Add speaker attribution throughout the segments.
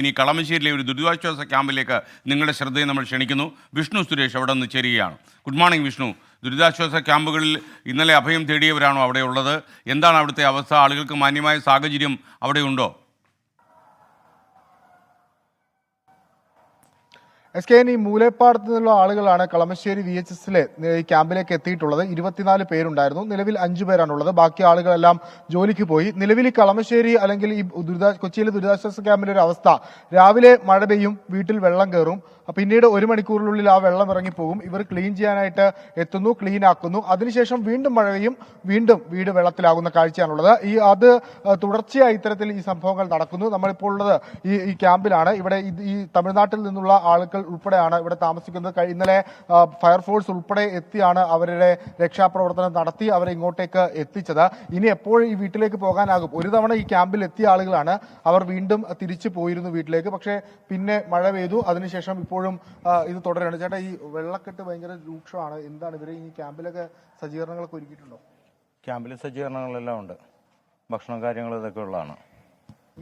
Speaker 1: ഇനി കളമശ്ശേരിയിലെ ഒരു ദുരിതാശ്വാസ ക്യാമ്പിലേക്ക് നിങ്ങളുടെ ശ്രദ്ധയെ നമ്മൾ ക്ഷണിക്കുന്നു. വിഷ്ണു സുരേഷ് അവിടെ നിന്ന് ചേരുകയാണ്. Good morning Vishnu. ദുരിതാശ്വാസ ക്യാമ്പുകളിൽ ഇന്നലെ അഭയം തേടിയവരാണോ അവിടെ ഉള്ളത് എന്താണ് അവിടുത്തെ അവസ്ഥ? ആളുകൾക്ക് മാന്യമായ സാഹചര്യം അവിടെ
Speaker 2: എസ് കെ എൻ ഈ മൂലേപ്പാടത്ത് നിന്നുള്ള ആളുകളാണ് കളമശ്ശേരി വി എച്ച് എസിലെ ക്യാമ്പിലേക്ക് എത്തിയിട്ടുള്ളത്. ഇരുപത്തിനാല് പേരുണ്ടായിരുന്നു. നിലവിൽ അഞ്ചു പേരാണുള്ളത്. ബാക്കി ആളുകളെല്ലാം ജോലിക്ക് പോയി. നിലവിൽ ഈ കളമശ്ശേരി അല്ലെങ്കിൽ ഈ ദുരിതാ കൊച്ചിയിലെ ദുരിതാശ്വാസ ക്യാമ്പിലെ ഒരു അവസ്ഥ. രാവിലെ മഴ പെയ്യും വീട്ടിൽ വെള്ളം കയറും പിന്നീട് ഒരു മണിക്കൂറിനുള്ളിൽ ആ വെള്ളം ഇറങ്ങിപ്പോകും. ഇവർ ക്ലീൻ ചെയ്യാനായിട്ട് എത്തുന്നു ക്ലീൻ ആക്കുന്നു. അതിനുശേഷം വീണ്ടും മഴ പെയ്യും വീണ്ടും വീട് വെള്ളത്തിലാകുന്ന കാഴ്ചയാണുള്ളത്. ഈ അത് തുടർച്ചയായി ഇത്തരത്തിൽ ഈ സംഭവങ്ങൾ നടക്കുന്നു. നമ്മളിപ്പോൾ ഉള്ളത് ഈ ക്യാമ്പിലാണ്. ഇവിടെ ഈ തമിഴ്നാട്ടിൽ നിന്നുള്ള ആളുകൾ ഉൾപ്പെടെയാണ് ഇവിടെ താമസിക്കുന്നത്. ഇന്നലെ ഫയർഫോഴ്സ് ഉൾപ്പെടെ എത്തിയാണ് അവരുടെ രക്ഷാപ്രവർത്തനം നടത്തി അവരെ ഇങ്ങോട്ടേക്ക് എത്തിച്ചത്. ഇനി എപ്പോൾ ഈ വീട്ടിലേക്ക് പോകാനാകും. ഒരു തവണ ഈ ക്യാമ്പിൽ എത്തിയ ആളുകളാണ് അവർ വീണ്ടും തിരിച്ചു പോയിരുന്നു വീട്ടിലേക്ക്. പക്ഷേ പിന്നെ മഴ പെയ്തു. അതിനുശേഷം ഇപ്പോഴും ഇത് തുടരുകയാണ്. ചേട്ടാ ഈ വെള്ളക്കെട്ട് ഭയങ്കര രൂക്ഷമാണ്. എന്താണ് ഇവർ ഈ ക്യാമ്പിലൊക്കെ സജ്ജീകരണങ്ങളൊക്കെ ഒരുക്കിയിട്ടുണ്ടോ?
Speaker 3: ക്യാമ്പിൽ സജ്ജീകരണങ്ങളെല്ലാം ഉണ്ട്. ഭക്ഷണം കാര്യങ്ങൾ ഇതൊക്കെ ഉള്ളതാണ്.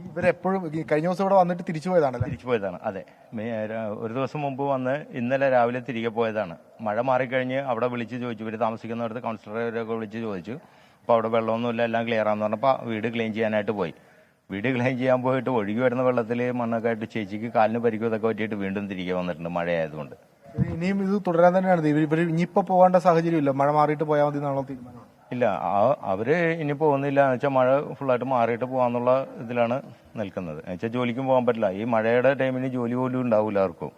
Speaker 2: ഇവരെപ്പോഴും ഈ കഴിഞ്ഞ ദിവസം ഇവിടെ വന്നിട്ട് തിരിച്ചു പോയതാണല്ലേ?
Speaker 3: തിരിച്ചു പോയതാണ് അതെ. മേ- ര- ഒരു ദിവസം മുമ്പ് വന്ന് ഇന്നലെ രാവിലെ തിരികെ പോയതാണ്. മഴ മാറിക്കഴിഞ്ഞ് അവിടെ വിളിച്ച് ചോദിച്ചു ഇവർ താമസിക്കുന്നിടത്ത് കൗൺസിലറൊക്കെ വിളിച്ച് ചോദിച്ചു. അപ്പോൾ അവിടെ വെള്ളമൊന്നുമില്ല എല്ലാം ക്ലിയർ ആണെന്ന് പറഞ്ഞപ്പോൾ വീട് ക്ലീൻ ചെയ്യാനായിട്ട് പോയി. വീട് ക്ലീൻ ചെയ്യാൻ പോയിട്ട് ഒഴുകി വരുന്ന വെള്ളത്തിൽ മണ്ണൊക്കെ ആയിട്ട് ചേച്ചിക്ക് കാലിന് പരിക്കും ഇതൊക്കെ പറ്റിയിട്ട് വീണ്ടും തിരികെ വന്നിട്ടുണ്ട് മഴയായതുകൊണ്ട്.
Speaker 2: ഇനിയും ഇത് തുടരാൻ തന്നെയാണ്. ഇവർ ഇവർ ഇനിയിപ്പോ പോകേണ്ട സാഹചര്യമില്ല. മഴ മാറിയിട്ട് പോയാൽ മതി എന്നാണോ തീരുമാനം?
Speaker 3: ഇല്ല അവർ ഇനി പോകുന്നില്ല എന്ന് വെച്ചാൽ മഴ ഫുള്ളായിട്ട് മാറിയിട്ട് പോകാന്നുള്ള ഇതിലാണ് നിൽക്കുന്നത്. എന്ന് വെച്ചാൽ ജോലിക്കും പോകാൻ പറ്റില്ല. ഈ മഴയുടെ ടൈമിന് ജോലി പോലും ഉണ്ടാവില്ല ആർക്കും.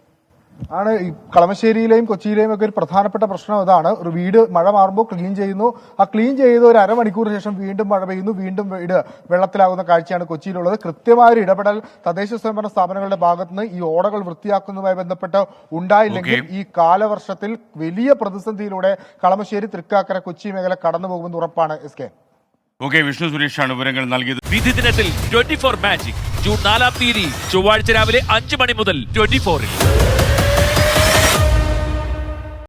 Speaker 2: ആണ് ഈ കളമശ്ശേരിയിലെയും കൊച്ചിയിലെയും ഒക്കെ ഒരു പ്രധാനപ്പെട്ട പ്രശ്നം ഇതാണ് ഒരു വീട് മഴ മാറുമ്പോൾ ക്ലീൻ ചെയ്യുന്നു. ആ ക്ലീൻ ചെയ്ത് ഒരു അരമണിക്കൂറിന് ശേഷം വീണ്ടും മഴ പെയ്യുന്നു. വീണ്ടും വീട് വെള്ളത്തിലാകുന്ന കാഴ്ചയാണ് കൊച്ചിയിലുള്ളത്. കൃത്യമായ ഒരു ഇടപെടൽ തദ്ദേശ സ്വയംഭരണ സ്ഥാപനങ്ങളുടെ ഭാഗത്തുനിന്ന് ഈ ഓടകൾ വൃത്തിയാക്കുന്നതുമായി ബന്ധപ്പെട്ട് ഉണ്ടായില്ലെങ്കിൽ ഈ കാലവർഷത്തിൽ വലിയ പ്രതിസന്ധിയിലൂടെ കളമശ്ശേരി തൃക്കാക്കര കൊച്ചി മേഖല കടന്നു പോകുമെന്ന് ഉറപ്പാണ് എസ് കെ.
Speaker 1: ഓക്കെ വിഷ്ണു സുരേഷാണ് വിവരങ്ങൾ നൽകിയത്.
Speaker 4: വിധി ദിനത്തിൽ ട്വന്റി ഫോർ മാജിക്. ജൂൺ നാലാം തീയതി ചൊവ്വാഴ്ച രാവിലെ അഞ്ച് മണി മുതൽ ട്വന്റി ഫോറിൽ